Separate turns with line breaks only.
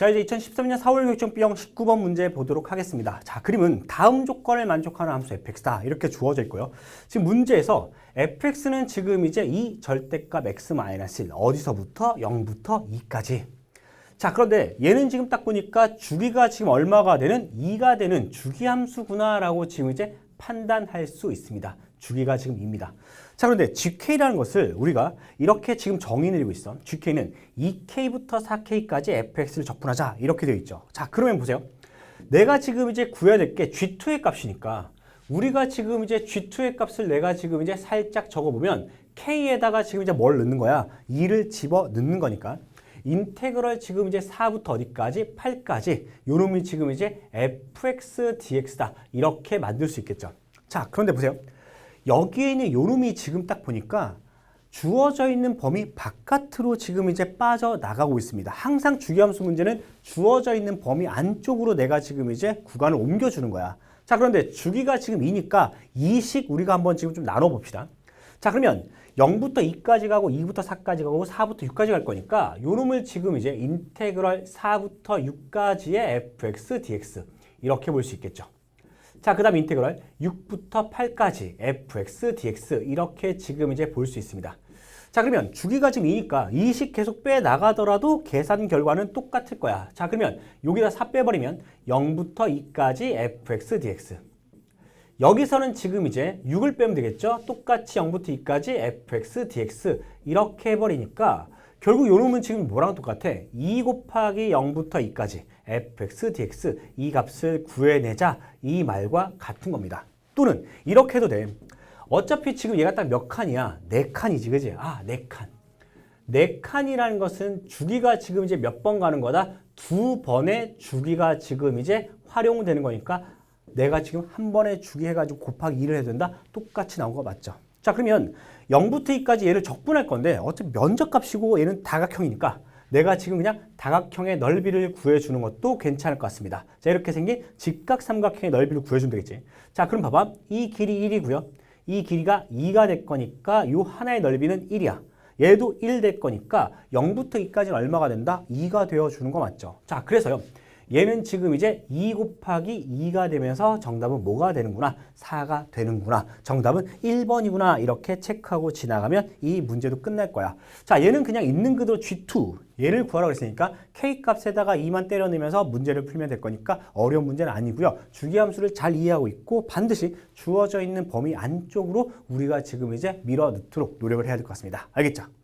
자 이제 2013년 4월 교육청 B형 19번 문제 보도록 하겠습니다. 자 그림은 다음 조건을 만족하는 함수 fx다 이렇게 주어져 있고요. 지금 문제에서 fx는 지금 이제 이 절대값 x-1 어디서부터 0부터 2까지 자 그런데 얘는 지금 딱 보니까 주기가 지금 얼마가 되는 2가 되는 주기 함수구나라고 지금 이제 판단할 수 있습니다. 주기가 지금 2입니다. 자 그런데 GK라는 것을 우리가 이렇게 지금 정의 내리고 있어. GK는 2K부터 4K까지 fx를 적분하자 이렇게 되어 있죠. 자 그러면 보세요. 내가 지금 이제 구해야 될 게 G2의 값이니까 우리가 지금 이제 G2의 값을 내가 지금 이제 살짝 적어보면 K에다가 지금 이제 뭘 넣는 거야? 2를 집어 넣는 거니까. 인테그럴 지금 이제 4부터 어디까지? 8까지 요 놈이 지금 이제 fx dx다 이렇게 만들 수 있겠죠. 자 그런데 보세요. 여기에 있는 요 놈이 지금 딱 보니까 주어져 있는 범위 바깥으로 지금 이제 빠져나가고 있습니다. 항상 주기함수 문제는 주어져 있는 범위 안쪽으로 내가 지금 이제 구간을 옮겨주는 거야. 자 그런데 주기가 지금 2니까 2식 우리가 한번 지금 좀 나눠봅시다. 자 그러면 0부터 2까지 가고 2부터 4까지 가고 4부터 6까지 갈 거니까 요 놈을 지금 이제 인테그럴 4부터 6까지의 fx dx 이렇게 볼 수 있겠죠. 자, 그 다음 인테그럴 6부터 8까지 fx dx 이렇게 지금 이제 볼 수 있습니다. 자, 그러면 주기가 지금 2니까 2식 계속 빼 나가더라도 계산 결과는 똑같을 거야. 자, 그러면 여기다 4 빼버리면 0부터 2까지 fx dx 여기서는 지금 이제 6을 빼면 되겠죠? 똑같이 0부터 2까지 fx dx 이렇게 해버리니까 결국 요 놈은 지금 뭐랑 똑같아? 2 곱하기 0부터 2까지 fx dx 이 값을 구해내자 이 말과 같은 겁니다. 또는 이렇게 해도 돼. 어차피 지금 얘가 딱 몇 칸이야? 네 칸이지, 그지? 아, 네 칸. 네 칸이라는 것은 주기가 지금 이제 몇 번 가는 거다? 두 번의 주기가 지금 이제 활용되는 거니까 내가 지금 한 번에 주기 해가지고 곱하기 2를 해야 된다? 똑같이 나온 거 맞죠? 자 그러면 0부터 2까지 얘를 적분할 건데 어차피 면적값이고 얘는 다각형이니까 내가 지금 그냥 다각형의 넓이를 구해주는 것도 괜찮을 것 같습니다. 자 이렇게 생긴 직각삼각형의 넓이를 구해주면 되겠지. 자 그럼 봐봐. 이 길이 1이고요. 이 길이가 2가 될 거니까 이 하나의 넓이는 1이야. 얘도 1 될 거니까 0부터 2까지는 얼마가 된다? 2가 되어주는 거 맞죠? 자 그래서요. 얘는 지금 이제 2 곱하기 2가 되면서 정답은 뭐가 되는구나? 4가 되는구나. 정답은 1번이구나. 이렇게 체크하고 지나가면 이 문제도 끝날 거야. 자, 얘는 그냥 있는 그대로 G2. 얘를 구하라고 했으니까 K 값에다가 2만 때려 넣으면서 문제를 풀면 될 거니까 어려운 문제는 아니고요. 주기함수를 잘 이해하고 있고 반드시 주어져 있는 범위 안쪽으로 우리가 지금 이제 밀어 넣도록 노력을 해야 될 것 같습니다. 알겠죠?